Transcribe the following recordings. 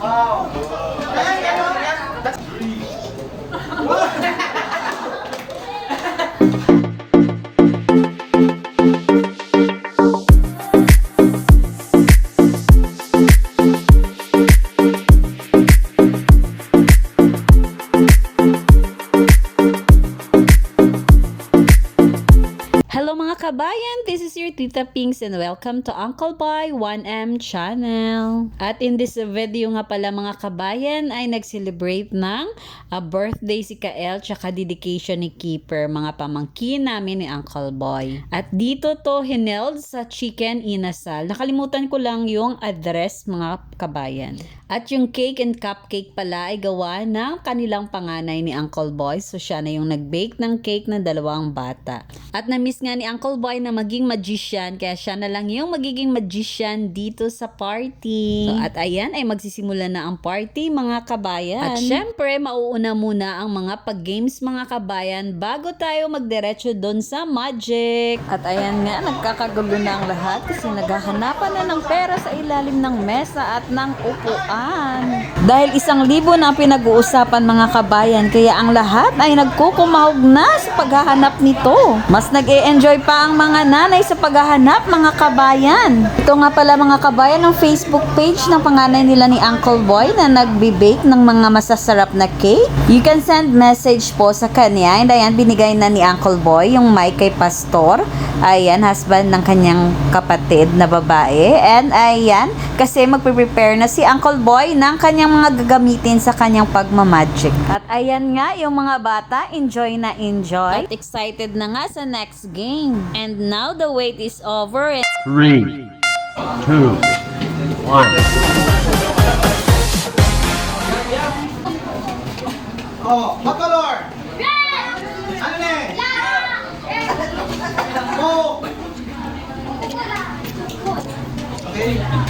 Hello mga kabayan, this is your Tita Pinks and welcome to Uncle Boy 1M channel. At in this video nga pala mga kabayan ay nag-celebrate ng a birthday si Kael tsaka dedication ni Keeper, mga pamangkin namin ni Uncle Boy. At dito to hineld sa Chicken Inasal. Nakalimutan ko lang yung address mga kabayan. At yung cake and cupcake pala ay gawa ng kanilang panganay ni Uncle Boy. So siya na yung nag-bake ng cake ng dalawang bata. At na-miss nga ni Uncle Boy na maging magician. Kaya siya na lang yung magiging magician dito sa party. So, at ayan ay magsisimula na ang party mga kabayan. At syempre mauuna muna ang mga pag-games mga kabayan bago tayo magdiretso doon sa magic. At ayan nga nagkakagulo na ang lahat kasi naghahanapan na ng pera sa ilalim ng mesa at ng upuan. Dahil isang libo na pinag-uusapan mga kabayan, kaya ang lahat ay nagkukumahog na sa paghahanap nito. Mas nag enjoy pa ang mga nanay sa paghahanap mga kabayan. Ito nga pala mga kabayan ng Facebook page ng panganay nila ni Uncle Boy na nagbe-bake ng mga masasarap na cake. You can send message po sa kanya and ayan binigay na ni Uncle Boy yung mic kay Pastor. Ayan, husband ng kanyang kapatid na babae. And ayan, kasi magpe-prepare na si Uncle Boy ng kanyang mga gagamitin sa kanyang pagmamagic. At ayan nga, yung mga bata, enjoy na enjoy. At excited na nga sa next game. And now the wait is over. And Three, two, one. Oh, what color? Ano na eh? Go! Okay.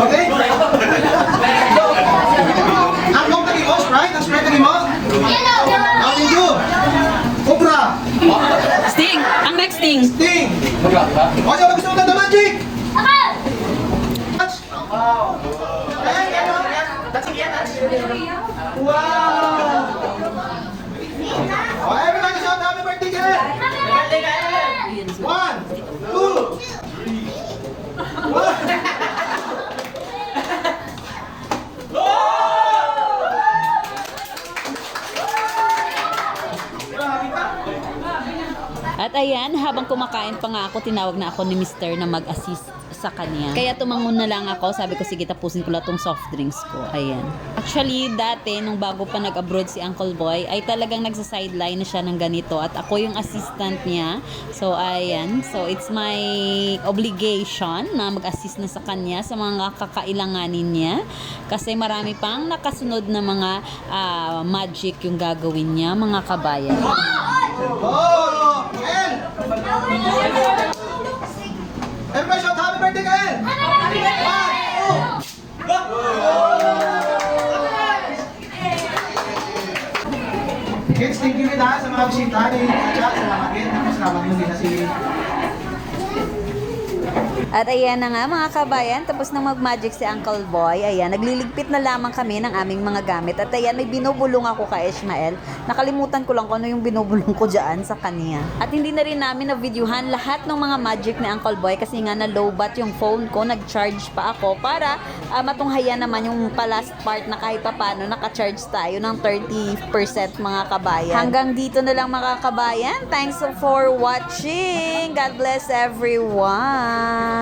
Okay? Ang long tagi mo, Sprite? Ang Sprite mo? How did you? Cobra! Sting! Ang next Sting! Sting! O, siya ba gusto mo ganda magic? Wow! At ayan, habang kumakain pa nga ako, tinawag na ako ni Mr. na mag-assist sa kanya. Kaya tumangon na lang ako, sabi ko, sige, tapusin ko lang tong soft drinks ko. Ayan. Actually, dati, nung bago pa nag-abroad si Uncle Boy, ay talagang nagsa-sideline na siya ng ganito. At ako yung assistant niya. So, ayan. So, it's my obligation na mag-assist na sa kanya sa mga kakailanganin niya. Kasi marami pang nakasunod na mga ah, magic yung gagawin niya, mga kabayan. Oh, One, two. Kids, thank you ha sa mga bisita ni Jack. Salamat din. Salamat din din na si At ayan na nga mga kabayan, tapos na mag-magic si Uncle Boy. Ayan, nagliligpit na lamang kami ng aming mga gamit. At ayan, may binubulong ako kay Ishmael. Nakalimutan ko lang kung ano yung binubulong ko dyan sa kanya. At hindi na rin namin na-videohan lahat ng mga magic ni Uncle Boy kasi nga na low bat yung phone ko. Nag-charge pa ako para ah, matunghayan naman yung pa last part na kahit pa paano naka-charge tayo ng 30% mga kabayan. Hanggang dito na lang mga kabayan. Thanks for watching. God bless everyone.